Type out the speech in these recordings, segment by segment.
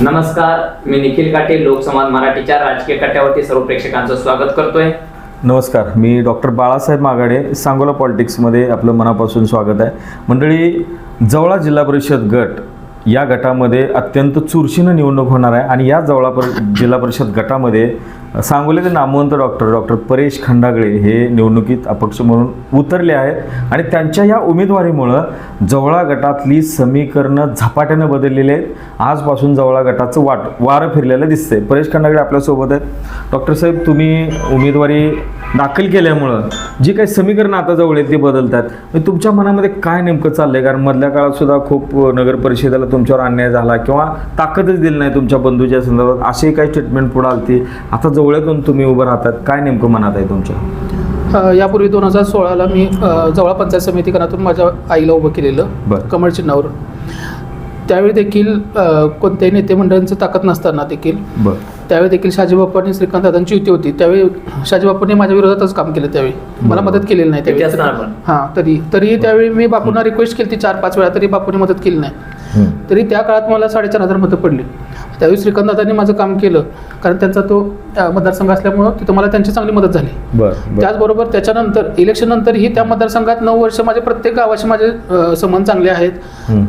नमस्कार मी निखिल काटे लोकसंवाद मराठीच्या राजकीय कट्ट्यावरती सर्व प्रेक्षकांचं स्वागत करतोय. नमस्कार मी डॉक्टर बाळासाहेब मागाडे सांगोला पॉलिटिक्समध्ये आपलं मनापासून स्वागत आहे. मंडळी जवळा जिल्हा परिषद गट या गटामध्ये अत्यंत चुरशीनं निवडणूक होणार आहे आणि या जवळा पर जिल्हा परिषद गटामध्ये सांगोलीचे नामवंत डॉक्टर डॉक्टर परेश खंडागळे हे निवडणुकीत अपक्ष म्हणून उतरले आहेत आणि त्यांच्या या उमेदवारीमुळं जवळा गटातली समीकरणं झपाट्यानं बदललेली आहेत. आजपासून जवळा गटाचं वाट वारं फिरलेलं दिसतंय. परेश खंडागळे आपल्यासोबत आहेत. डॉक्टर साहेब तुम्ही उमेदवारी दाखल केल्यामुळं जी काही समीकरणं आता जवळ आहेत ती बदलतात. मग तुमच्या मनामध्ये काय नेमकं चाललंय? कारण मधल्या काळात सुद्धा खूप नगर परिषदेला तुमच्यावर अन्याय झाला किंवा ताकदच दिली नाही तुमच्या बंधूच्या संदर्भात असे काही स्टेटमेंट पुढे आलती. आता जवळतून तुम्ही उभं राहतात. काय नेमकं मनात आहे तुमच्या? यापूर्वी दोन हजार सोळाला मी जवळ पंचायत समिती गणातून माझ्या आईला उभं केलेलं बरं. कमळ चिन्हावरून. त्यावेळी देखील कोणत्याही नेते मंडळांची ताकद नसताना देखील बरं. त्यावेळी देखील शाजीबापू आणि श्रीकांत दादांची युती होती. त्यावेळी शाजीबापूंनी माझ्या विरोधातच काम केलं त्यावेळी. मला. मदत केलेली नाही त्यावेळी? हां तरी तरी त्यावेळी मी बापूंना रिक्वेस्ट केली ती चार पाच वेळा तरी बापूंनी मदत केली नाही. तरी त्या काळात मला साडेचार हजार मतं पडली. त्यावेळी श्रीकांत दादांनी माझं काम केलं कारण त्यांचा तो मतदारसंघ असल्यामुळं तिथं मला त्यांची चांगली मदत झाली. बरं बरं. त्याचबरोबर त्याच्यानंतर इलेक्शन नंतरही त्या मतदारसंघात नऊ वर्ष माझे प्रत्येक गावाशी माझे संबंध चांगले आहेत.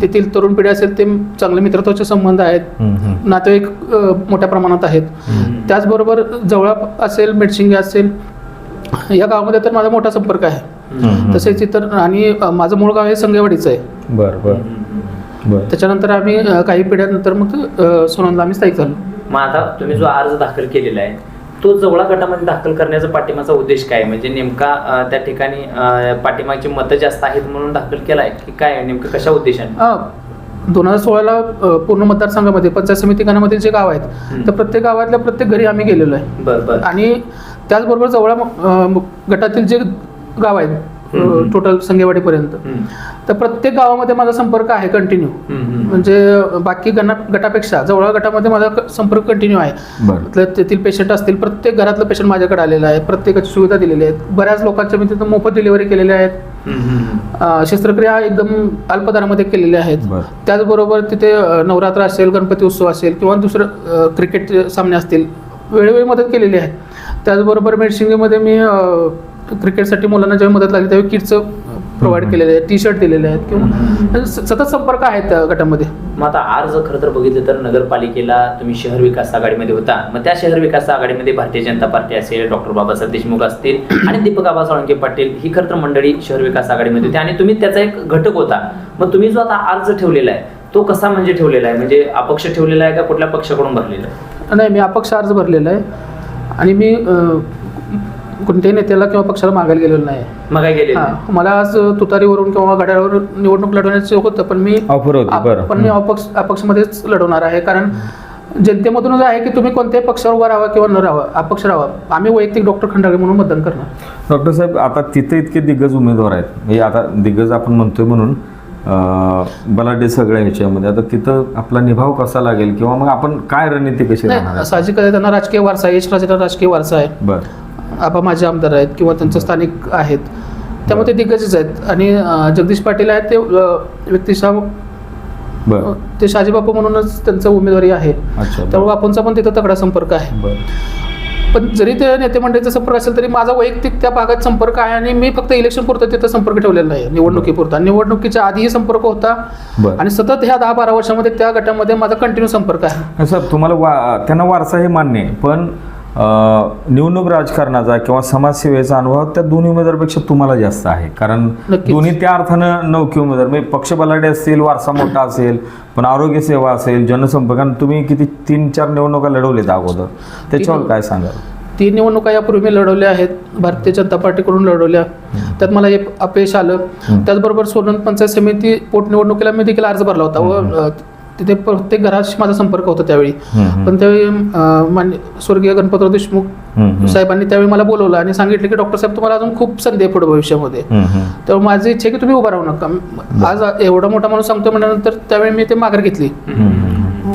तेथील तरुण पिढी असेल ते चांगले मित्रत्वाचे संबंध आहेत. नातेवाईक मोठ्या प्रमाणात आहेत. त्याचबरोबर जवळ असेल मेडशिंगे असेल या गावामध्ये तर माझा मोठा संपर्क आहे. तसेच इतर आणि माझं मूळ गाव हे संगेवाडीचं आहे. बरं बरं. त्याच्यानंतर आम्ही अ, काही पिढ्यानंतर मग अ, सोनंदला आम्ही स्थायिक झालो मग आता तुम्ही जो अर्ज दाखल केलेला आहे तो जवळा गटामध्ये दाखल करण्याचा पाठिंबाचा उद्देश काय आहे? म्हणजे नेमका अं, त्या ठिकाणी अं, पाठिंबाची मतं जास्त आहेत म्हणून दाखल केलाय की काय आहे? नेमकं कशा उद्देशाने दोन हजार सोळाला पूर्ण मतदारसंघामध्ये पंचायत समिती गणामधील जे गाव आहेत हम्म. तर प्रत्येक गावातल्या प्रत्येक घरी आम्ही गेलेलो आहे बर बर आणि त्याचबरोबर जवळ गटातील जे गाव आहेत. टोटल संगेवाडीपर्यंत. तर प्रत्येक गावामध्ये माझा संपर्क आहे कंटिन्यू. म्हणजे बाकी गणा गटापेक्षा जवळ गटामध्ये माझा संपर्क कंटिन्यू आहे. तेथील पेशंट असतील प्रत्येक घरातलं पेशंट माझ्याकडे आलेलं आहे. प्रत्येकाची सुविधा दिलेली आहेत. बऱ्याच लोकांच्या मी तिथं मोफत डिलिव्हरी केलेल्या आहेत. शस्त्रक्रिया एकदम अल्प दरामध्ये केलेल्या आहेत. बरं. त्याचबरोबर तिथे नवरात्र असेल गणपती उत्सव असेल किंवा दुसरं अ, क्रिकेटचे सामने असतील वेळोवेळी मदत केलेली आहे. त्याचबरोबर मेडशिंगेमध्ये मी क्रिकेटसाठी मुलांना जेव्हा मदत लागली त्यावेळी किटचं प्रोव्हाइड. केलेले आहे टी शर्ट दिलेले आहेत किंवा स- सतत संपर्क आहेत त्या गटामध्ये. मग आता अर्ज खरं तर बघितलं तर नगरपालिकेला तुम्ही शहर विकास आघाडीमध्ये होता. मग त्या शहर विकास आघाडीमध्ये भारतीय जनता पार्टी असेल डॉक्टर बाबासाहेब देशमुख असतील आणि दीपक आबा साळुंके पाटील ही खरं तर मंडळी शहर विकास आघाडीमध्ये होती. आणि तुम्ही त्याचा एक घटक होता. मग तुम्ही जो आता अर्ज ठेवलेला आहे तो कसा म्हणजे ठेवलेला आहे? म्हणजे अपक्ष ठेवलेला आहे का कुठल्या पक्षाकडून भरलेला आहे? नाही मी अपक्ष अर्ज भरलेला आहे. आणि मी कोणत्याही नेत्याला किंवा पक्षाला मागायला गेलेलो नाही. मग काय गेले हा मला आज तुतारीवरून किंवा घड्याळावर निवडणूक लढवण्याचं होतं पण मी ऑफर होती आप- बरं. पण मी अपक्ष अपक्षमध्येच लढवणार आहे. कारण जनतेमधूनच आहे की तुम्ही कोणत्याही पक्षावर उभा राहावा किंवा न राहावा अपक्ष राहावा. आम्ही वैयक्तिक डॉक्टर खंडाळे म्हणून मतदान करणार. डॉक्टर साहेब आता तिथे इतके दिग्गज उमेदवार आहेत. म्हणजे आता दिग्गज आपण म्हणतोय म्हणून अं, बलाढ्य सगळ्या ह्याच्यामध्ये आता तिथं आपला निभाव कसा लागेल किंवा मग आपण काय रणनीती कशी राहणार नाही? साहजिक आहे त्यांना राजकीय वारसा आहे राजकीय वारसा आहे. बरं. आबा माझे आमदार आहेत किंवा त्यांचे स्थानिक आहेत त्यामुळे ते दिग्गजच आहेत. आणि जगदीश पाटील आहेत ते व्यक्तिशः ते शाजीबापू म्हणूनच त्यांचं उमेदवारी आहे. त्यामुळे बापूंचा पण तिथं तगडा संपर्क आहे. पण जरी ते नेते मंडळीचा संपर्क असेल तरी माझा वैयक्तिक त्या भागात संपर्क आहे आणि मी फक्त इलेक्शन पुरतं तिथं संपर्क ठेवलेला नाही निवडणुकीपुरता. निवडणुकीच्या आधीही संपर्क होता आणि सतत ह्या दहा बारा वर्षामध्ये त्या गटामध्ये माझा कंटिन्यू संपर्क आहे. साहेब तुम्हाला वा त्यांना वारसा हे मान्य आहे पण निवडणूक राजकारणाचा किंवा समाजसेवेचा अनुभव त्या दोन्ही उमेदवारापेक्षा तुम्हाला जास्त आहे. कारण. दोन्ही त्या अर्थानं नौके उमेदवार. म्हणजे पक्ष बलाढ्य असतील वारसा मोठा असेल पण आरोग्य सेवा असेल जनसंपर्क. तुम्ही किती तीन चार निवडणुका लढवलेत अगोदर. त्याच्यावर काय सांगाल? तीन निवडणुका यापूर्वी मी लढवल्या आहेत. भारतीय जनता पार्टीकडून लढवल्या. त्यात मला एक अपयश आलं. त्याचबरोबर सोलन पंचायत समिती पोटनिवडणुकीला मी देखील अर्ज भरला होता. व तिथे प्रत्येक घराशी माझा संपर्क होता त्यावेळी. पण त्यावेळी मान्य स्वर्गीय गणपतराव देशमुख. साहेबांनी त्यावेळी मला बोलवलं आणि सांगितलं की डॉक्टर साहेब तुम्हाला अजून खूप संधी आहे पुढे भविष्यामध्ये. तर माझी इच्छा की तुम्ही उभा राहू नका आज एवढा मोठा माणूस सांगतो म्हटल्यानंतर त्यावेळी मी ते माघार घेतली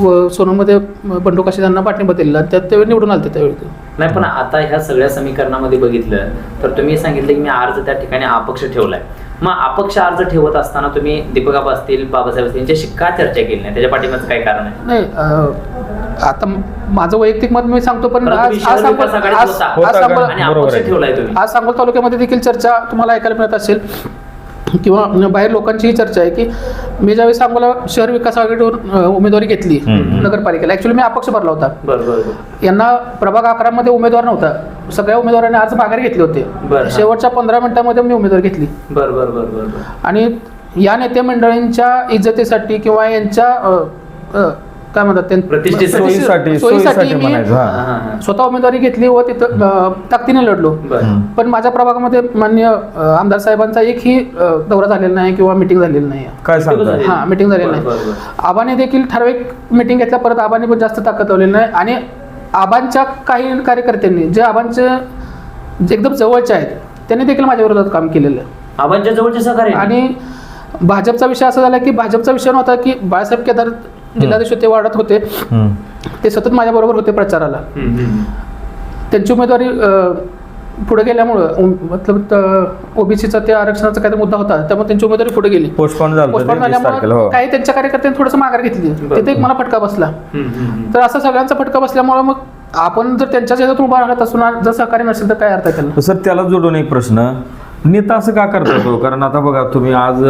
व सोनमध्ये बंडू काशी त्यांना पाठिंबा दिलेला आणि त्यात त्यावेळी निवडून आले त्यावेळी ते. नाही पण आता ह्या सगळ्या समीकरणामध्ये बघितलं तर तुम्ही सांगितलं की मी अर्ज त्या ठिकाणी अपक्ष ठेवलाय मग अपक्ष अर्ज ठेवत असताना तुम्ही दीपक असतील बाबासाहेब असतील यांच्याशी का चर्चा केली नाही त्याच्या पाठीमागचं काय कारण आहे नाही अं, आता माझं वैयक्तिक मत मी सांगतो पण परंतु आज तुम्ही आज शहर सांगोल विकास आघाडीत आज- होता. आज होता का? सांगोल- आणि बरोबर अपक्ष आहे. ठेवलाय तुम्ही आज सांगोल तालुक्यामध्ये देखील चर्चा तुम्हाला ऐकायला मिळत असेल किंवा बाहेर लोकांची ही चर्चा आहे की मी ज्यावेळी सांगोला शहर विकास आघाडीवर उमेदवारी घेतली. नगरपालिकेला. ऍक्च्युली मी अपक्ष भरला होता. बरं बरं बरं. यांना प्रभाग अकरामध्ये उमेदवार नव्हता. सगळ्या उमेदवारांनी अर्ज माघारी घेतले होते. शेवटच्या पंधरा मिनिटांमध्ये मी उमेदवारी घेतली. बरं बरं बरं बरं बरं. आणि या नेते मंडळींच्या इज्जतीसाठी किंवा यांच्या काय म्हणतात ते- प्रतिष्ठेसाठी. सोयीसाठी मी म्हणायचं. हा, हा. स्वतः उमेदवारी घेतली व तिथं अ, ताकदीने लढलो. बरं. पण माझ्या प्रभागामध्ये मान्य अ, आमदार साहेबांचा एकही अ, दौरा झालेला नाही किंवा मिटिंग झालेली नाही. काय हा मिटिंग झालेली बरं, बरं, नाही आबाने देखील ठराविक मिटिंग घेतल्या परत आबाने पण जास्त ताकद लावलेली नाही. आणि आबांच्या काही कार्यकर्त्यांनी जे आबांचे जे एकदम जवळचे आहेत त्यांनी देखील माझ्या विरोधात काम केलेलं. आहे आबांच्या जवळचे सहकार्य आणि भाजपचा विषय असा झाला की भाजपचा विषय नव्हता की बाळासाहेब केदार जिल्हाधीश होते वाढत होते. ते सतत माझ्याबरोबर होते प्रचाराला. त्यांची उमेदवारी पुढे गेल्यामुळं मतलब ओबीसीचा त्या आरक्षणाचा काहीतरी मुद्दा होता त्यामुळे त्यांची उमेदवारी पुढे गेली पोस्टपोन ते झाल्यामुळे हो काही त्यांच्या कार्यकर्त्यांनी थोडंसं माघार घेतली. तिथे एक मला फटका बसला. तर असं सगळ्यांचा फटका बसल्यामुळे मग आपण जर त्यांच्याच ह्याच्यात उभा राहत असून जर सहकार्य नसेल तर काय अर्थ आहे त्याला सर त्याला जोडून एक प्रश्न नेता असं का करतो तो कारण आता बघा तुम्ही आज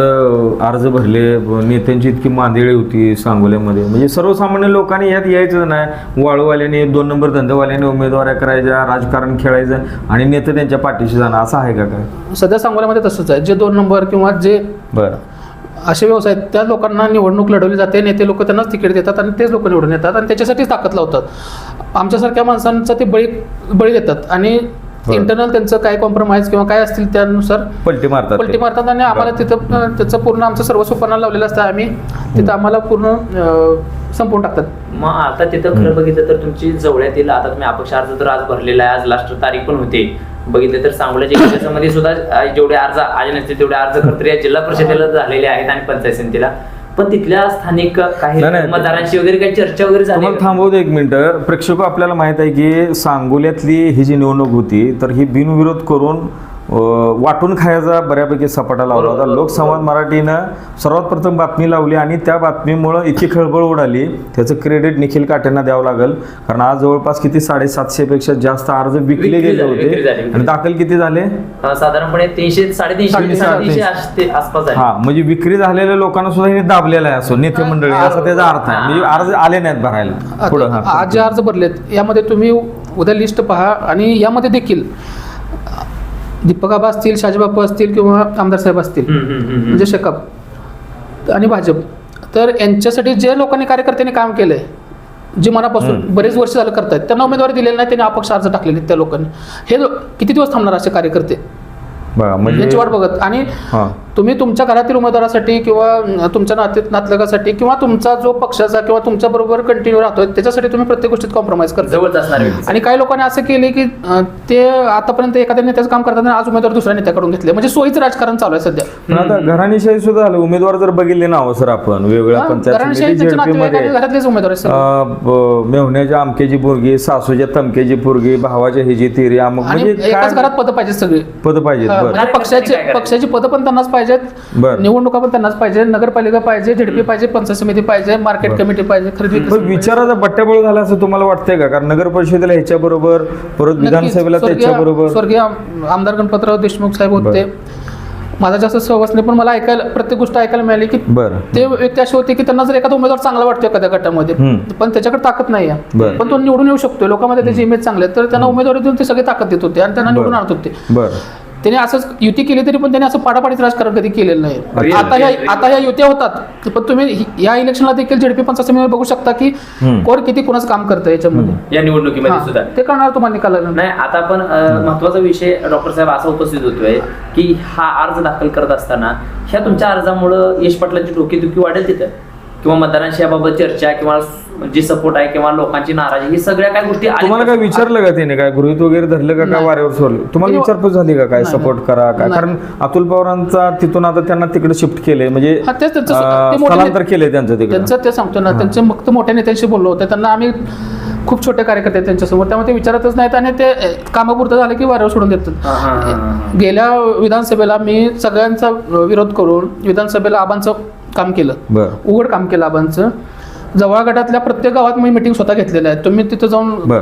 अर्ज भरले नेत्यांची इतकी मांदिळी होती सांगोल्यामध्ये. म्हणजे सर्वसामान्य लोकांनी यात यायचं नाही. वाळूवाल्याने दोन नंबर धंदेवाल्याने उमेदवाऱ्या करायच्या राजकारण खेळायचं आणि नेते त्यांच्या पाठीशी जाणं. असं आहे का काय? सध्या सांगोल्यामध्ये तसंच आहे. जे दोन नंबर किंवा जे बरं. असे व्यवसाय आहेत, त्या लोकांना निवडणूक लढवली जाते. नेते लोक त्यांनाच तिकीट देतात आणि तेच लोक निवडून येतात आणि त्याच्यासाठीच ताकद लावतात. आमच्यासारख्या माणसांचं ते बळी बळी देतात. आणि. इंटरनल त्यांचं काय कॉम्प्रोमाइज किंवा काय असतील त्यानुसार पलटी मारतात पलटी. मारतात आणि आम्हाला. तिथं त्याचं पूर्ण आमचं सर्व सोपाना लावलेलं असतं आम्ही. तिथं आम्हाला पूर्ण संपवून टाकतात. मग आता तिथं खरं बघितलं तर तुमची जवळ्यातील आता तुम्ही अपक्ष अर्ज तर आज भरलेला आहे. आज लास्ट तारीख पण होते. बघितलं तर सांगोल्याच्या मध्ये सुद्धा जेवढे अर्ज आले नसते तेवढे अर्ज खरं या जिल्हा परिषदेला झालेले आहेत आणि पंचायत समितीला. पण तिथल्या स्थानिक काही नाही, नाही. मतदारांशी वगैरे काही चर्चा वगैरे झाली तुम्हाला का? थांबवू दे एक मिनिट प्रेक्षक आपल्याला माहीत आहे की सांगोल्यातली ही जी निवडणूक होती तर ही बिनविरोध करून वाटून खायचा बऱ्यापैकी सपाटा लावला होता. बरोबर, लोकसंवाद. मराठीनं सर्वात प्रथम बातमी लावली आणि त्या बातमीमुळं इतकी खळबळ उडाली. त्याचं क्रेडिट निखिल काटेंना द्यावं लागेल. कारण आज जवळपास किती? साडेसातशे पेक्षा जास्त अर्ज विकले गेले होते. आणि दाखल किती झाले? साधारणपणे तीनशे साडेतीनशे हा म्हणजे विक्री झालेल्या लोकांना सुद्धा हे दाबलेलं आहे असो नेते मंडळी असा त्याचा अर्थ आहे. म्हणजे अर्ज आले नाहीत भरायला. पुढं आज जे अर्ज भरलेत यामध्ये तुम्ही उद्या लिस्ट पहा आणि यामध्ये देखील दीपक आबा असतील शाजीबापू असतील किंवा आमदार साहेब असतील. म्हणजे शेकअप आणि भाजप. तर यांच्यासाठी जे लोकांनी कार्यकर्त्यांनी काम केलंय जे मनापासून बरेच वर्ष झालं करतायत त्यांना उमेदवारी दिलेली नाही त्यांनी अपक्ष अर्ज टाकलेले त्या लोकांनी. हे किती दिवस थांबणार असे कार्यकर्ते? म्हणजे यांची वाट बघत. आणि तुम्ही तुमच्या घरातील उमेदवारासाठी किंवा तुमच्या नाते नातलगासाठी किंवा तुमचा जो पक्षाचा किंवा तुमच्या बरोबर कंटिन्यू राहतोय त्याच्यासाठी तुम्ही प्रत्येक गोष्टीत कॉम्प्रोमाइज करता. जवळच असणार. आणि काही लोकांनी असं केले की ते आतापर्यंत एखाद्या नेत्याचं काम करतात आणि आज उमेदवार दुसऱ्या नेत्याकडून घेतले. म्हणजे सोयीचं राजकारण चालू आहे सध्या. आता घराणीशाही सुद्धा झालं. उमेदवार जर बघितले ना सर आपण वेगवेगळ्या पंचायत घरातलेच उमेदवार मेहुण्याच्या आमकेची पोरगी सासूच्या तमकेची पोरगी भावाच्या हिची तिरी अमुक आणि म्हणजे एकाच घरात पद पाहिजे सगळे. पद पाहिजेत हा, बरं. म्हणजे पक्षाचे? पक्षाची पदं पण त्यांनाच पाहिजेत. बरं. निवडणुका पण त्यांनाच पाहिजे. नगरपालिका पाहिजे झेडपी पाहिजे पंचायत समिती पाहिजे मार्केट. कमिटी पाहिजे खरेदी विक्री पण समिती विचाराचा बट्ट्याबळ झाला असं तुम्हाला वाटतंय का? कारण नगर परिषदेला ह्याच्या बरोबर परत नक्कीच. विधानसभेला स्वर्गीय- त्याच्या बरोबर स्वर्गीय आम- आमदार गणपतराव देशमुख साहेब होते. माझा जास्त सहवास नाही पण मला ऐकायला प्रत्येक गोष्ट ऐकायला मिळाली की बरं. ते व्यक्ती अशी होते की त्यांना जर एखादा उमेदवार चांगला वाटतो एखाद्या गटामध्ये हम्म. पण त्याच्याकडे ताकद नाही आहे. पण तो निवडून येऊ शकतो लोकांमध्ये त्याची इमेज चांगली आहे. तर त्यांना उमेदवारी देऊन ते सगळे ताकद देत होते आणि त्यांना निवडून बरं. आणत होते. बरं. त्याने असंच युती केली तरी पण त्याने असं पाडापाडीत राजकारण कधी केलेलं नाही. आता ह्या आता ह्या युत्या होतात. पण तुम्ही या इलेक्शनला देखील झेडपी पंचायत समितीमध्ये बघू शकता की. कोण किती कोणाचं काम करतं याच्यामध्ये. या निवडणुकीमध्ये सुद्धा. हा, ते कळणार तुम्हाला निकाल नाही आता आपण अं, महत्त्वाचा विषय डॉक्टर साहेब असा उपस्थित होतोय की हा अर्ज दाखल करत असताना ह्या तुमच्या अर्जामुळं यश पाटलांची डोकेदुखी वाढेल तिथं. किंवा मतदारांशी याबाबत चर्चा किंवा जी सपोर्ट आहे किंवा लोकांची नाराजी ही सगळ्या काय गोष्टी आल्या तुम्हाला काय विचारलं का त्याने काय गृहित वगैरे धरलं का? काय. वाऱ्यावर सोडलं? तुम्हाला. विचारपूस झाली का? काय सपोर्ट. करा? काय. कारण अतुल पवारांचा तिथून आता त्यांना तिकडे शिफ्ट केले म्हणजे हा, तेच त्यांचं- अं, ते मोठे स्थलांतर नेते- केले त्यांचं तिकडे. त्यांचं ते सांगतो ना. त्यांचे फक्त मोठ्या नेत्यांशी बोललो होते. त्यांना आम्ही खूप छोटे कार्यकर्ते आहेत त्यांच्यासमोर त्यामुळे ते विचारतच नाहीत आणि ते अ, कामापुरतं झालं की वाऱ्यावर सोडून देतात. हा, हा, हा, हा. गेल्या विधानसभेला मी सगळ्यांचा विरोध करून विधानसभेला आबांचं काम केलं. बर. उघड काम केलं आबांचं. जवळ गटातल्या प्रत्येक गावात मी मिटिंग स्वतः घेतलेल्या आहेत. तुम्ही तिथं जाऊन बर.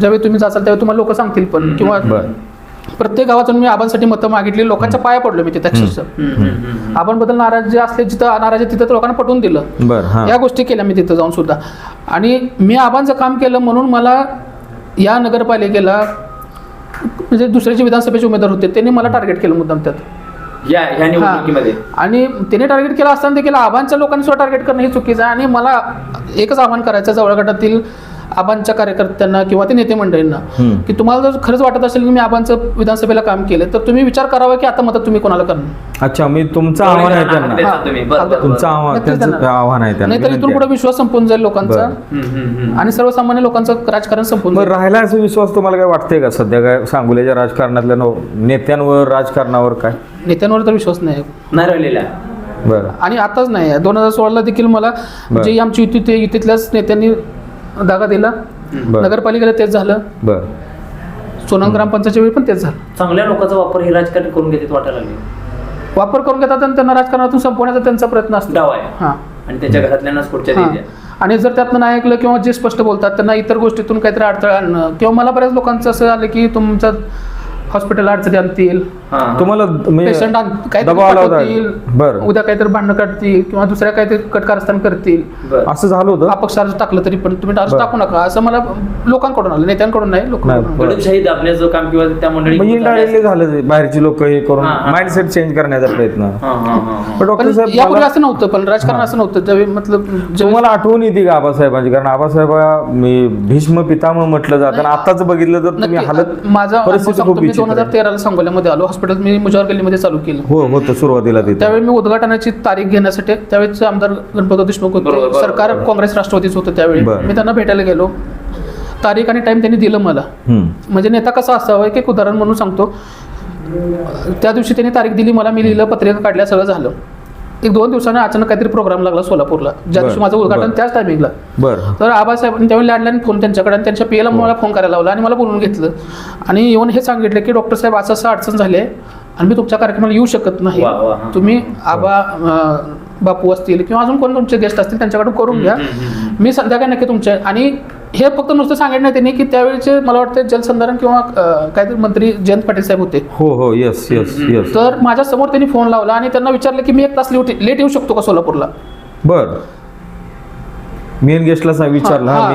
ज्यावेळी तुम्ही जाचाल त्यावेळी तुम्हाला लोक सांगतील पण. किंवा बर. प्रत्येक गावातून मी आबांसाठी मतं मागितली. लोकांच्या पाया पडलो मी तिथे अक्षरशः. हम्म. आबांबद्दल नाराज जे असले जिथं नाराज तिथं तर लोकांना पटवून दिलं. बर हां. या गोष्टी केल्या मी तिथं जाऊन सुद्धा. आणि मी आबांचं काम केलं म्हणून मला या नगरपालिकेला म्हणजे दुसरे जे विधानसभेचे उमेदवार होते त्यांनी मला टार्गेट केलं मुद्दाम त्यात. या ह्या निवडणुकीमध्ये. आणि त्याने टार्गेट केलं असताना देखील आबांच्या लोकांनी सुद्धा टार्गेट करणं हे चुकीचं आहे. आणि मला एकच आव्हान करायचं जवळ गटातील आबांच्या कार्यकर्त्यांना किंवा ते नेते मंडळींना. की तुम्हाला जर खरंच वाटत असेल की मी आबांचं विधानसभेला काम केलं तर तुम्ही विचार करावा की आता मदत तुम्ही कोणाला करणार? अच्छा मी तुमचं आव्हान आहे त्यांना तुमचं आव्हान आहे त्यांना. नाही तर इथून पुढे. विश्वास संपून जाईल लोकांचा. आणि सर्वसामान्य लोकांचं राजकारण संपून राहिला असा विश्वास तुम्हाला काय वाटतंय का? सध्या काय सांगोल्याच्या राजकारणातल्या नेत्यांवर राजकारणावर काय? नेत्यांवर तर विश्वास नाही. नाही राहिलेल्या बरं. आणि आताच नाही. दोन हजार सोळाला देखील मला बरं. जे आमची युती ते युतीतल्याच नेत्यांनी दागा दिला. बरं. नगरपालिकेला तेच झालं. बरं. सोनम ग्रामपंचायतच्या वेळी पण तेच झालं. चांगल्या लोकांचा वापर हे राजकारण करून घेतात वाटायला लागले. वापर करून घेतात आणि त्यांना राजकारणातून संपवण्याचा त्यांचा प्रयत्न असतो. डाव आहे. हां. आणि त्याच्या घरातल्यांनाच पुढच्या हां. द्यायच्या आणि जर त्यातनं नाही ऐकलं किंवा जे स्पष्ट बोलतात त्यांना इतर गोष्टीतून काहीतरी अडथळा आणणं किंवा मला बऱ्याच लोकांचं असं आलं की तुमच्या हॉस्पिटल अडचणी आणतील. तुम्हाला पेशंट काहीतरी दबाव आला होता. बरं. उद्या काहीतरी भांडणं काढतील किंवा दुसऱ्या काहीतरी कटकारस्थान करतील. असं झालं होतं? अपक्ष अर्ज टाकलं तरी पण तुम्ही अर्ज बरं. टाकू नका. असं मला लोकांकडून आलं नेत्यांकडून नाही लोकांकडून दाबण्याचं काम किंवा त्या मंडळी इंडायरेक्टली झालं. बाहेरची लोक हे करून. माइंडसेट चेंज करण्याचा प्रयत्न. पण डॉक्टर साहेब यापूर्वी असं नव्हतं पण राजकारण असं नव्हतं. ज्यावेळी मतलब तुम्हाला आठवण येते का आबासाहेबांची? कारण आबासाहेब मी भीष्म पितामह म्हटलं जातं. आणि आताच बघितलं तर तुम्ही. हालत माझा दोन हजार. तेराला सांगोल्यामध्ये आलो. हॉस्पिटल मी मुजावर गल्लीमध्ये चालू केलं. हो होतं सुरुवातीला तिथे. त्यावेळी मी उद्घाटनाची तारीख घेण्यासाठी त्यावेळेचे आमदार गणपती देशमुख होते. सरकार. काँग्रेस राष्ट्रवादीच होतं त्यावेळी. मी त्यांना भेटायला गेलो. तारीख आणि टाइम त्यांनी दिलं मला. म्हणजे नेता कसा असावा एक एक उदाहरण म्हणून सांगतो. त्या दिवशी त्यांनी तारीख दिली मला मी लिहिलं पत्रिका काढल्या सगळं झालं. एक दोन दिवसानं अचानक काहीतरी प्रोग्राम लागला सोलापूरला. ज्या दिवशी माझं उद्घाटन. त्याच टायमिंगला बरं. तर आबासाहेबांनी त्यावेळी लँडलाईन फोन त्यांच्याकडे आणि त्यांच्या पीएला मला फोन करायला लावला आणि मला बोलवून घेतलं. आणि येऊन हे सांगितलं की डॉक्टर साहेब असं असं अडचण झाली आहे आणि मी तुमच्या कार्यक्रमाला येऊ शकत नाही. तुम्ही आबा बापू असतील किंवा अजून कोण तुमचे गेस्ट असतील त्यांच्याकडून करून घ्या. मी संध्याकाळी नक्की तुमच्या आणि हे फक्त नुसतं सांगितलं नाही त्यांनी की त्यावेळेचे मला वाटतं जलसंधारण किंवा काहीतरी मंत्री जयंत पाटील साहेब होते. हो हो येस येस येस तर माझ्यासमोर त्यांनी फोन लावला आणि त्यांना विचारलं की मी एक तास लेट लेट येऊ शकतो का सोलापूरला? बर. मेन गेस्टला सांग विचारलं. हा हा,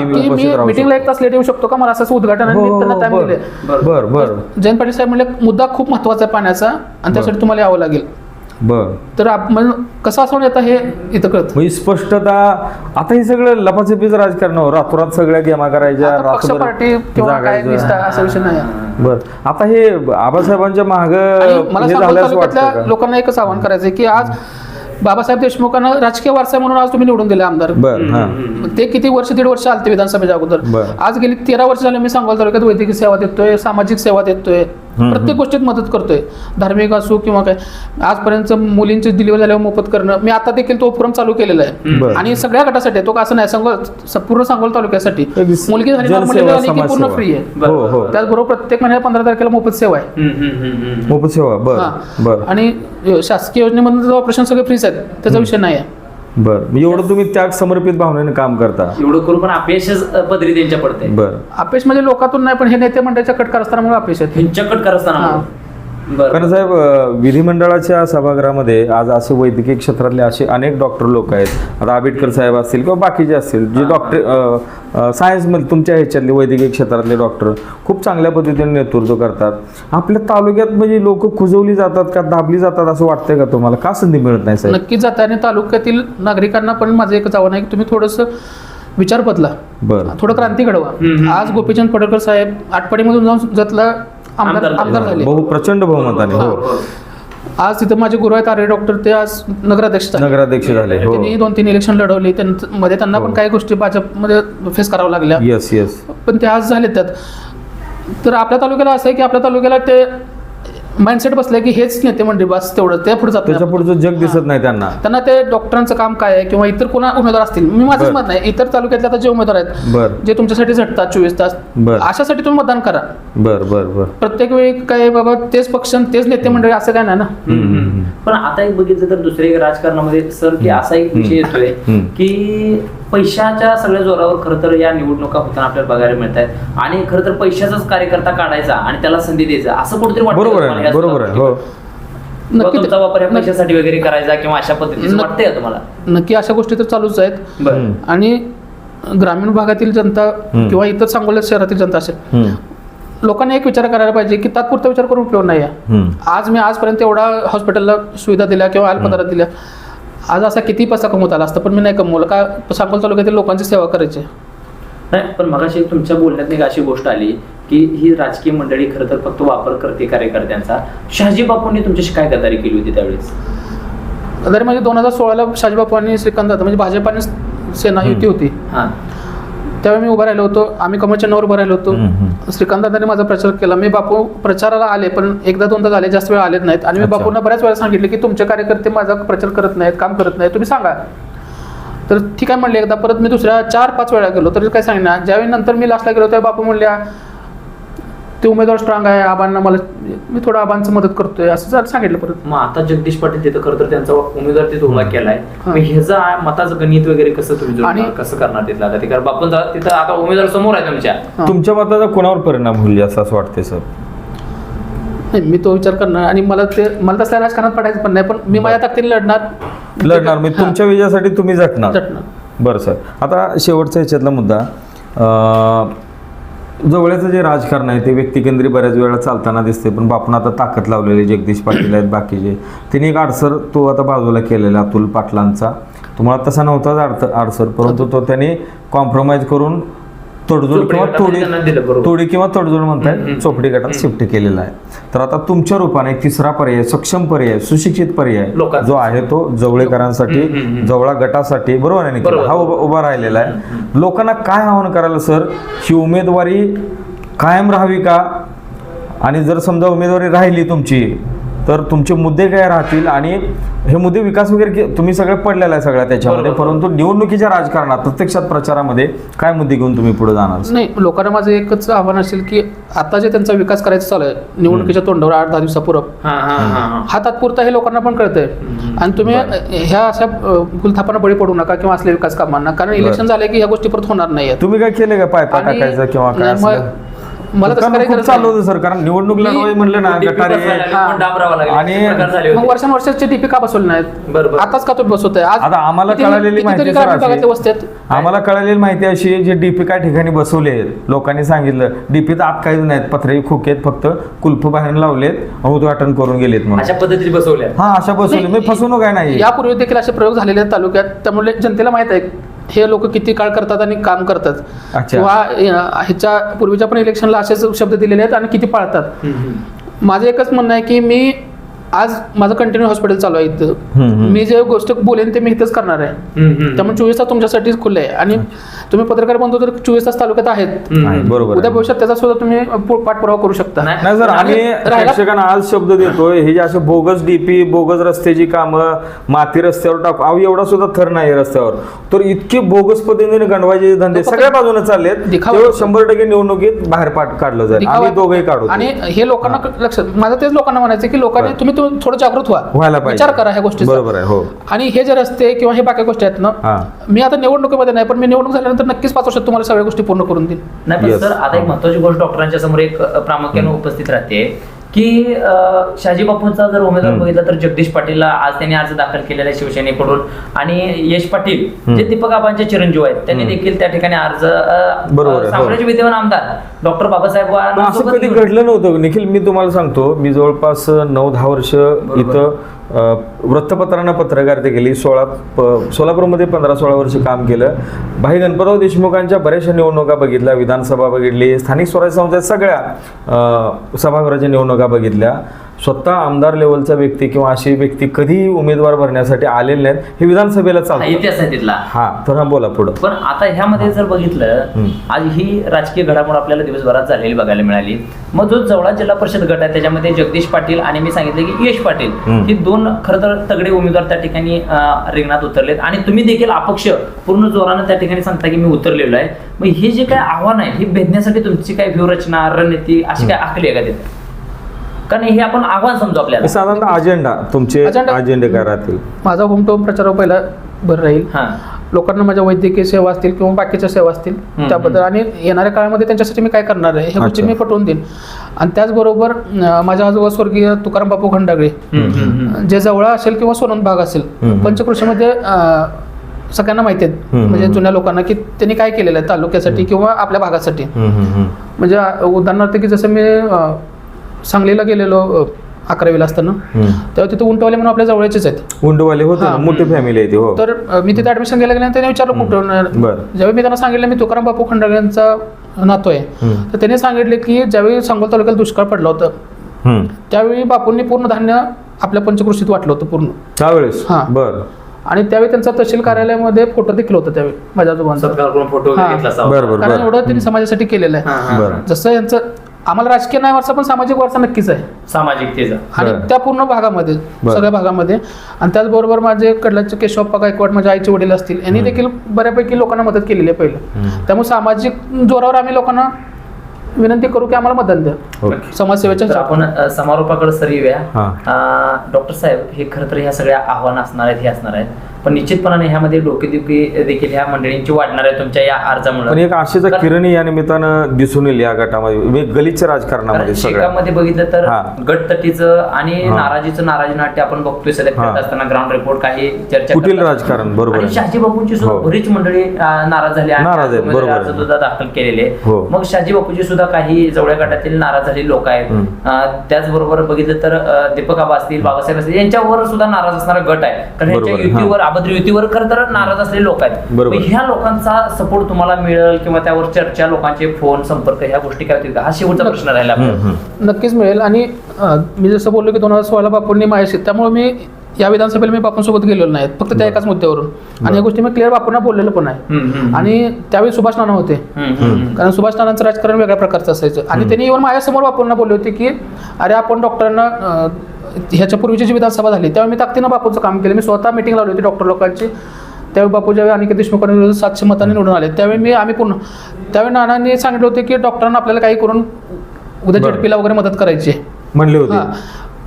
मिटिंगला एक तास लेट येऊ शकतो का? मला असं उद्घाटन आणि हो, हो, त्यांना टाइम बर. दिले. बरं. बर बर. जयंत पाटील साहेब म्हणले मुद्दा खूप महत्त्वाचा आहे पाण्याचा. आणि त्यासाठी तुम्हाला यावं लागेल. बर. तर आप- म्हणजे कसं असं येतं हे इथं कळतं? म्हणजे स्पष्टता आता हे सगळं लपाछपीचं राजकारण हो. रातोरात सगळ्या गेमा करायच्या आता पार्टी किंवा काय जागायचं. निष्ठा असा विषय नाही. आहे. बर. आता हे आबासाहेबांच्या माग मला लोकांना एकच आवाहन करायचं की आज बाबासाहेब देशमुखांना राजकीय वारसा म्हणून आज तुम्ही निवडून दिले आमदार. ते किती वर्ष दीड वर्ष आलते विधानसभेच्या अगोदर. आज गेली तेरा वर्ष झाले मी सांगोला तालुक्यात वैद्यकीय सेवा देतोय सामाजिक सेवा देतोय. प्रत्येक गोष्टीत मदत करतोय. धार्मिक असो किंवा काय. आजपर्यंत मुलींची डिलिव्हरी झाल्यावर मोफत करणं. मी आता देखील तो उपक्रम चालू केलेला आहे. आणि सगळ्या गटासाठी आहे. तो का असं नाही सांगोल पूर्ण सांगोल तालुक्यासाठी. मुलगी झाली की पूर्ण. फ्री आहे. बरं, हो. हो त्याचबरोबर प्रत्येक महिन्याला पंधरा तारखेला मोफत सेवा आहे. मोफत सेवा बर हा. बर. आणि शासकीय योजनेमधून ऑपरेशन सगळे फ्रीच आहेत त्याचा विषय नाही आहे. बर. म्हणजे एवढं तुम्ही त्याग समर्पित भावनेने काम करता. एवढं करून पण अपयशच पदरी त्यांच्या पडते. बर. अपेश म्हणजे लोकातून नाही पण हे नेते मंडळाच्या कटकार असताना अपेश आहेत ह्यांच्याकट करत असताना बरं कारण साहेब विधिमंडळाच्या सभागृहामध्ये आज असे वैद्यकीय क्षेत्रातले असे अनेक डॉक्टर लोक आहेत. आता आंबेडकर साहेब असतील किंवा बाकीचे असतील जे डॉक्टर सायन्समध्ये तुमच्या ह्याच्यातले वैद्यकीय क्षेत्रातले डॉक्टर खूप चांगल्या पद्धतीने नेतृत्व करतात. आपल्या तालुक्यात म्हणजे लोक खुजवली जातात का दाबली जातात असं वाटतंय का तुम्हाला? का संधी मिळत नाही साहेब? नक्कीच जाते आणि तालुक्यातील नागरिकांना पण माझं एकच आव्हान आहे की तुम्ही थोडंसं विचार बदला. बरं. थोडं क्रांती घडवा. आज गोपीचंद पडळकर साहेब आटपाडीमधून जाऊन जतला आमदार झाले. बहु प्रचंड बहुमताने. हो, हो. हो. आज तिथे माझे गुरु आहेत आर्य डॉक्टर ते आज नगराध्यक्ष झाले. नगराध्यक्ष झाले हो. त्यांनी दोन तीन इलेक्शन लढवली त्यांचं- मध्ये त्यांना पण काही गोष्टी भाजपमध्ये फेस करावं लागल्या. येस येस पण ते आज झाले त्यात. तर आपल्या तालुक्याला असं आहे की आपल्या तालुक्याला ते माइंडसेट बसलाय की हेच नेते मंडळी बस तेवढं त्या पुढे जात त्याच्या पुढचं जग दिसत नाही त्यांना. त्यांना ते डॉक्टरांचं काम काय आहे किंवा इतर कोणा उमेदवार असतील? मी माझंच. मत नाही. इतर तालुक्यातले आता जे उमेदवार आहेत बर. जे तुमच्यासाठी झटतात चोवीस तास बरं. अशासाठी तुम्ही मतदान करा. बर बर बर. प्रत्येक वेळी काय बाबा तेच पक्ष आणि तेच नेते मंडळी असं काय नाही ना? पण आता एक बघितलं तर दुसऱ्या एक राजकारणामध्ये सर की असा एक विषय येतोय. की पैशाच्या सगळ्या जोरावर खरं तर या निवडणुका होताना आपल्याला बघायला मिळत आहेत आणि खरं तर पैशाचाच कार्यकर्ता काढायचा आणि त्याला संधी द्यायचा असं कुठेतरी वाटतं बरोबर तुम्हाला आहे या बरोबर आहे सगळ्या हो. तुमचा वापर पैशासाठी वगैरे करायचा किंवा अशा पद्धतीचं नक्की- वाटतंय तुम्हाला? नक्की अशा गोष्टी तर चालूच आहेत. आणि ग्रामीण भागातील जनता किंवा इतर सांगोला शहरातील जनता असेल. लोकांनी एक विचार करायला पाहिजे की तात्पुरता विचार करून उपयोग नाही. आज मी आजपर्यंत एवढा हॉस्पिटलला सुविधा दिल्या किंवा अल्पदरात दिल्या. आज असा किती पैसा कमवत आला असता पण मी नाही कमवलं. का सांगोल तालुक्यातील लोकांची सेवा करायची? नाही पण मगाशी तुमच्या बोलण्यात एक अशी गोष्ट आली की ही राजकीय मंडळी खरं तर फक्त वापर करते कार्यकर्त्यांचा. शहाजी बापूंनी तुमच्याशी काय गद्दारी केली होती त्यावेळेस? तरी म्हणजे दोन हजार सोळाला शाजीबापू आणि श्रीकांत म्हणजे भाजप आणि सेना युती होती. हा. त्यावेळी मी उभा राहिलो होतो. आम्ही कमळ चिन्हावर उभं राहिलो होतो. श्रीकांत दादाने माझा प्रचार केला. मी बापू प्रचाराला आले पण एकदा दोनदा झाले जास्त वेळ आलेच नाहीत. आणि मी. बापूंना बऱ्याच वेळा सांगितले की तुमचे कार्यकर्ते माझा प्रचार करत नाहीत काम करत नाहीत तुम्ही सांगा. तर ठीक आहे म्हणले एकदा परत मी दुसऱ्या चार पाच वेळा गेलो. तरी काय सांगितलं ज्यावेळी नंतर मी लास्टला गेलो तेव्हा बापू म्हणल्या ते उमेदवार स्ट्रॉंग आहे आबांना मला मी थोडं आबांचं मदत करतोय असं जरा सांगितलं परत. मग आता जगदीश पाटील तिथं खरं तर त्यांचा उमेदवार तिथं उभा केलाय. मग ह्याचा मताचं गणित वगैरे कसं तुम्ही जोडणार? आणि- कसं करणार तिथलं आता? ते कारण बापून तिथं आता उमेदवार समोर आहे तुमच्या. तुमच्या मताचा कोणावर परिणाम होईल असं असं वाटते सर? नाही मी तो विचार करणार. आणि मला ते मला तसल्या राजकारणात पडायचं पण नाही पण मी माझ्या ताकदीने लढणार. लढणार म्हणजे हा, तुमच्या विजयासाठी तुम्ही झटणार झटणार बरं सर. आता शेवटचा याच्यातला मुद्दा. अं, जवळचं जे राजकारण आहे ते व्यक्तिकेंद्री बऱ्याच वेळा चालताना दिसते पण बापून आता ताकद लावलेली जगदीश पाटील आहेत बाकीचे त्यांनी एक आडसर तो आता बाजूला केलेला अतुल पाटलांचा. तुम्हाला तसा नव्हताच आडत आडसर परंतु तो त्यांनी कॉम्प्रोमाइज करून तडजोड किंवा तोडी. तोडी किंवा तडजोड म्हणताय चोपडी गटात शिफ्ट केलेला आहे तर आता तुमच्या रूपाने तिसरा पर्याय सक्षम पर्याय सुशिक्षित पर्याय. जो आहे तो जवळेकरांसाठी. जवळा गटासाठी बरोबर आहे. हा उभा उभा राहिलेला आहे लोकांना काय आव्हान करायला सर ही उमेदवारी कायम राहावी का आणि जर समजा उमेदवारी राहिली तुमची तर तुमचे मुद्दे काय राहतील आणि हे मुद्दे विकास वगैरे के- तुम्ही सगळे पडलेला आहे सगळ्या त्याच्यामध्ये. परंतु निवडणुकीच्या राजकारणात प्रत्यक्षात प्रचारामध्ये काय मुद्दे घेऊन तुम्ही पुढे जाणार? नाही लोकांना माझं एकच आव्हान असेल की आता जे त्यांचा विकास करायचा चालू आहे निवडणुकीच्या तोंडावर आठ दहा दिवसापूर्वी. हा तात्पुरता हे लोकांना पण कळतंय. आणि तुम्ही ह्या अशा अ, भूलथापांना बळी पडू नका किंवा असल्या विकास कामांना. कारण इलेक्शन झाले की ह्या गोष्टी परत होणार नाहीयेत. तुम्ही काय केले का पायपा आणि- टाकायचं किंवा मला तसं कारण काही खूप गरज चालू नाही. होतं सर कारण निवडणूक लढवाई म्हणलं ना DP गटारी. बसवायला लागले, हा. पण डांबरावं लागले, आणि- असे प्रकार झाले मग होते. वर्षानुवर्षाचे टीपी का बसवले नाहीत? बरोबर. आताच का तो बसवत आहे आता आम्हाला कळालेली माहिती सर विभागाच्या वस्ती अशी. आहेत आम्हाला कळालेली माहिती अशी आहे, जे डीपी काय ठिकाणी बसवले लोकांनी सांगितलं डीपीत आत काहीच नाहीत पत्रे खोके आहेत फक्त कुल्फ बाहेर लावलेत उद्घाटन करून गेलेत म्हणून. अशा पद्धतीने बसवल्या. हा अशा बसवले मी फसवणूक काय नाही यापूर्वी देखील असे प्रयोग झालेले आहेत तालुक्यात. त्यामुळे जनतेला माहीत आहे. हे लोक किती काळ करतात आणि काम करतात. किंवा ह्याच्या पूर्वीच्या पण इलेक्शनला असेच शब्द दिलेले आहेत आणि किती पाळतात. माझं एकच म्हणणं आहे की मी आज माझं कंटिन्यू हॉस्पिटल चालू आहे इथं. मी जे गोष्ट बोलेन ते मी इथंच करणार आहे. त्यामुळे चोवीस तास तुमच्यासाठीच खुले आहे आणि तुम्ही पत्रकार बंधू तर चोवीस तास तालुक्यात आहेत. बरोबर उद्या. भविष्यात त्याचा सुद्धा तुम्ही पाठपुरावा करू शकता नाही. सर आम्ही प्रेक्षकांना आज शब्द देतोय हे जे असे बोगस डीपी बोगस रस्त्याची कामं माती रस्त्यावर टाक अहो एवढा सुद्धा थर नाही रस्त्यावर तर इतके बोगस पद्धतीने गंडवायचे धंदे सगळ्या बाजूने चाललेत शंभर टक्के निवडणुकीत बाहेर पाठ काढलं जाईल आम्ही दोघंही काढू आणि हे लोकांना लक्षात माझं तेच लोकांना म्हणायचं की लोकांनी बरं. तुम्ही तो- थोडं जागृत व्हा. व्हायला पाहिजे. विचार करा ह्या गोष्टी बरोबर आहे हो. आणि हे जे रस्ते किंवा हे बाकी गोष्टी आहेत हा. ना मी आता निवडणुकीमध्ये नाही पण मी निवडणूक झाल्यानंतर नक्कीच पाच वर्षात तुम्हाला सगळ्या गोष्टी पूर्ण करून देईन. नाही पण Yes. सर आता एक महत्वाची गोष्ट डॉक्टरांच्या समोर एक अ, प्रामुख्याने उपस्थित राहते. की अ, शहाजी बापूंचा जर उमेदवार. बघितला तर जगदीश पाटीलला आज त्यांनी अर्ज दाखल केलेला आहे शिवसेनेकडून आणि यश पाटील. जे दीपक आबांचे चिरंजीव आहेत त्यांनी. देखील त्या ठिकाणी अर्ज हो. सांगोल्याचे विद्यमान आमदार डॉक्टर बाबासाहेब घडलं नव्हतं निखिल मी तुम्हाला सांगतो मी जवळपास नऊ दहा वर्ष इथं वृत्तपत्रांना पत्रकारिता केली. सोळा प- सोलापूरमध्ये पंधरा सोळा वर्ष काम केलं. भाई गणपतराव देशमुखांच्या बऱ्याचशा निवडणुका बघितल्या. विधानसभा बघितली स्थानिक स्वराज्य संस्थेत सगळ्या सभागृहाच्या निवडणुका बघितल्या. स्वतः आमदार लेवलचा व्यक्ती किंवा अशी व्यक्ती कधी उमेदवार भरण्यासाठी आलेले नाहीत हे विधानसभेला हा चालतं. इतिहास आहे तिथला. हा तर हा बोला पुढं. पण आता ह्यामध्ये जर बघितलं. आज ही राजकीय घडामोड आपल्याला दिवसभरात झालेली बघायला मिळाली. मग जो जवळा जिल्हा परिषद गट आहे त्याच्यामध्ये जगदीश पाटील आणि मी सांगितलं की यश पाटील हम्म. ही दोन खरं तर तगडे उमेदवार त्या ठिकाणी अं, रिंगणात उतरलेत. आणि तुम्ही देखील अपक्ष पूर्ण जोरानं त्या ठिकाणी सांगता की मी उतरलेलो आहे. मग हे जे काय आव्हान आहे हे भेदण्यासाठी तुमची काय व्यूहरचना रणनीती अशी काय आखली आहे का तिथे? कारण हे आपण आव्हान समजू आपल्याला साधारणतः अजेंडा तुमचे अजेंडा- अजेंडे काय राहतील माझा होम टू होम प्रचार पहिला भर राहील हा लोकांना माझ्या वैद्यकीय सेवा असतील किंवा बाकीच्या सेवा असतील हम्म, त्याबद्दल आणि येणाऱ्या काळामध्ये त्यांच्यासाठी मी काय करणार आहे हे गोष्टी अच्छा. मी पटवून देईन आणि त्याचबरोबर अं, माझ्या आजोबा स्वर्गीय तुकाराम बापू खंडागळे हम्म, हम्म, हम्म. जे जवळ असेल किंवा सोनंद भाग असेल हम्म. पंचकृषीमध्ये अं, सगळ्यांना माहिती हम्म. म्हणजे जुन्या लोकांना की त्यांनी काय केलेलं आहे तालुक्यासाठी किंवा आपल्या भागासाठी हम्म, हम्म, हम्म. म्हणजे अं, उदाहरणार्थ की जसं मी अं, सांगलीला गेलेलो अकरावीला असताना. तेव्हा तिथे उंटवाले म्हणून आपल्या जवळचेच आहेत उंडवाले होते ना हा. मोठी फॅमिली आहे ती हो तर अं, मी तिथे ऍडमिशन घ्यायला गेल्यानंतर त्यांनी विचारलं कुठून बरं ज्यावेळी मी त्यांना सांगितलं मी तुकाराम बापू खंडागळ्यांचा नातो आहे हम्म. तर त्यांनी सांगितले की ज्यावेळी सांगोल तालुक्यात दुष्काळ पडला होता हम्म. त्यावेळी बापूंनी पूर्ण धान्य आपल्या पंचकृषीत वाटलं होतं पूर्ण त्यावेळेस हा. बर आणि त्यावेळी त्यांचा तहसील कार्यालयामध्ये फोटो देखील होता त्यावेळी माझ्या आजोबांचा सत्कार करून फोटो हा. वगैरे घेतला असावा. बरं, बरं. कारण एवढं त्यांनी समाजासाठी केलेलं आहे हा, हा. बरं जसं यांचं आम्हाला राजकीय नाही वारसा पण सामाजिक वारसा नक्कीच आहे. सामाजिकतेचा आणि बरं. त्या पूर्ण भागामध्ये बरं. सगळ्या भागामध्ये. आणि त्याचबरोबर माझे कडल्याचे केशवप्पा गायकवाड माझ्या आईचे वडील असतील यांनी देखील बऱ्यापैकी लोकांना मदत केलेली आहे पहिलं. त्यामुळे सामाजिक जोरावर आम्ही लोकांना विनंती करू की आम्हाला मदत द्या. ओके. समाजसेवेच्या आपण अ, समारोपाकडे सर येऊया. हा. अ, डॉक्टर साहेब हे खरं तर ह्या सगळ्या आव्हानं असणार आहेत हे असणार आहेत. पण निश्चितपणाने ह्यामध्ये डोकेदुखी देखील ह्या मंडळींची वाढणार आहे तुमच्या या पण अर्जामुळे एक आशेचा किरण या निमित्तानं दिसून येईल या गटामध्ये म्हणजे गलिच्छ राजकारणामध्ये कारण सगळ्या शेकामध्ये बघितलं तर हा. गटतटीचं आणि हा. नाराजीचं नाराजी नाट्य आपण बघतोय सध्या हा. करत असताना ग्राउंड रिपोर्ट काही चर्चा कुटील करतात. राजकारण, बरोबर आणि आहे. शहाजी बापूंची सुद्धा हो. बरीच मंडळी अ, नाराज झाली आणि नाराज आहेत, उमेदवारी बरोबर अर्ज आहे. सुद्धा दाखल केलेले हो. मग शहाजी बापूची सुद्धा काही जवळ्या गटातील नाराज झालेली लोक आहेत हम्म. अ, त्याचबरोबर बघितलं तर अ, दीपक आबा असतील बाबासाहेब असतील यांच्यावर सुद्धा नाराज असणारा गट आहे कारण बरोबर यांच्या आहे, हा. युतीवर अभद्र युतीवर खरं तर नाराज असलेले लोक आहेत बरोबर. मग ह्या लोकांचा सपोर्ट तुम्हाला मिळेल किंवा त्यावर चर्चा लोकांचे फोन संपर्क ह्या गोष्टी काय होतील का हा शेवटचा प्रश्न राहिला हम्म, आपल्याला. हम्म. नक्कीच मिळेल आणि अं, मी जसं बोललो की दोन हजार सोळाला बापूंनी माझ्याशी त्यामुळे मी या विधानसभेला मी बापूंसोबत गेलेलो नाही फक्त त्या एकाच मुद्द्यावरून. आणि या गोष्टी मी क्लिअर बापूंना बोललेलो पण आहे. आणि त्यावेळी सुभाष नाना होते. कारण सुभाष नानांचं राजकारण वेगळ्या प्रकारचं असायचं. आणि त्यांनी येऊन माझ्यासमोर बापूंना बोलले होते की अरे आपण डॉक्टरांना ह्याच्या पूर्वीची जी विधानसभा झाली त्यावेळी मी ताकदीनं बापूंचं काम केलं. मी स्वतः मिटिंग लावली होती डॉक्टर लोकांची. त्यावेळी बापू ज्यावेळी अनिकेत देशमुखांनी सातशे मतांनी निवडून आले. त्यावेळी मी आम्ही पूर्ण त्यावेळी नानांनी सांगितलं होते की डॉक्टरांना आपल्याला काही करून उद्या. झेडपीला वगैरे मदत करायची आहे. म्हणले होते.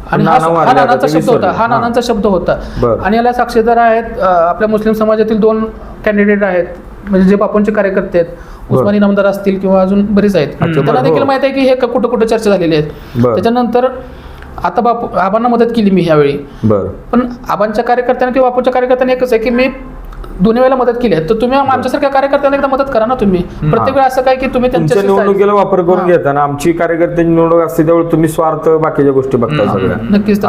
हा. आणि नाना हा- वारले आता नानांचा ते शब्द होता विसरले. हा नानांचा शब्द होता बरं. आणि याला साक्षीदार आहेत अं, आपल्या मुस्लिम समाजातील दोन कॅन्डिडेट आहेत म्हणजे जे बापूंचे कार्यकर्ते आहेत बरं. उस्मानी नामदार असतील किंवा अजून बरेच आहेत अच्छा, त्यांना बरं, देखील हो. माहिती आहे की हे क- कुठं कुठं चर्चा झालेली आहेत बरं. त्याच्यानंतर आता बापू आबांना मदत केली मी ह्यावेळी बर पण आबांच्या कार्यकर्त्यांना किंवा बापूच्या कार्यकर्त्यांना एकच आहे की मी दोन्ही वेळेला मदत केली आहे. तर तुम्ही आमच्यासारख्या कार्यकर्त्यांना एकदा मदत करा ना तुम्ही. प्रत्येक वेळा असं काय की तुम्ही तुमच्या त्यांच्याशी निवडणुकीला वापर करून. घेताना आमची कार्यकर्त्यांची निवडणूक असते त्यावेळी तुम्ही स्वार्थ बाकीच्या गोष्टी बघता. सगळ्या. नक्कीच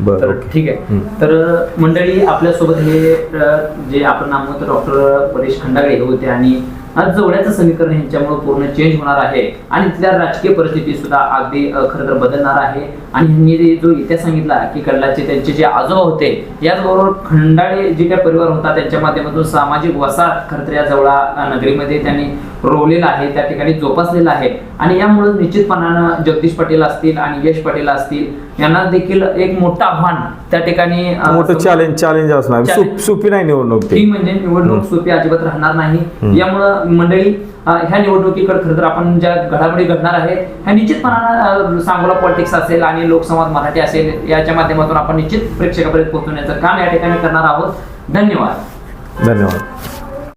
तर ठीक आहे. तर मंडळी आपल्यासोबत हे जे आपण नाम होतं डॉक्टर परेश खंडागळे होते आणि आज जवळ्याचं समीकरण यांच्यामुळे पूर्ण चेंज होणार आहे. आणि तिथल्या राजकीय परिस्थिती सुद्धा अगदी खरं तर बदलणार आहे. आणि ह्यांनी जो इतिहास सांगितला की कडलाचे त्यांचे जे आजोबा होते याचबरोबर खंडाळे जे काही परिवार होता त्यांच्या माध्यमातून सामाजिक वसा खरं तर या जवळा नगरीमध्ये त्यांनी रोवलेला आहे त्या ठिकाणी जोपासलेला आहे. आणि यामुळे निश्चितपणानं जगदीश पटेल असतील आणि यश पटेल असतील यांना देखील एक मोठं आव्हान त्या ठिकाणी मोठं चॅलेंज चॅलेंज असणार. सोप- नाही निवडणूक ती. म्हणजे निवडणूक सोपी अजिबात राहणार नाही. यामुळं मंडळी ह्या निवडणुकीकडे खरं तर आपण ज्या घडामोडी घडणार आहे ह्या निश्चितपणानं सांगोला पॉलिटिक्स असेल आणि लोकसंवाद मराठी असेल याच्या माध्यमातून आपण निश्चित प्रेक्षकापर्यंत पोहोचवण्याचं काम या ठिकाणी करणार आहोत. धन्यवाद. धन्यवाद.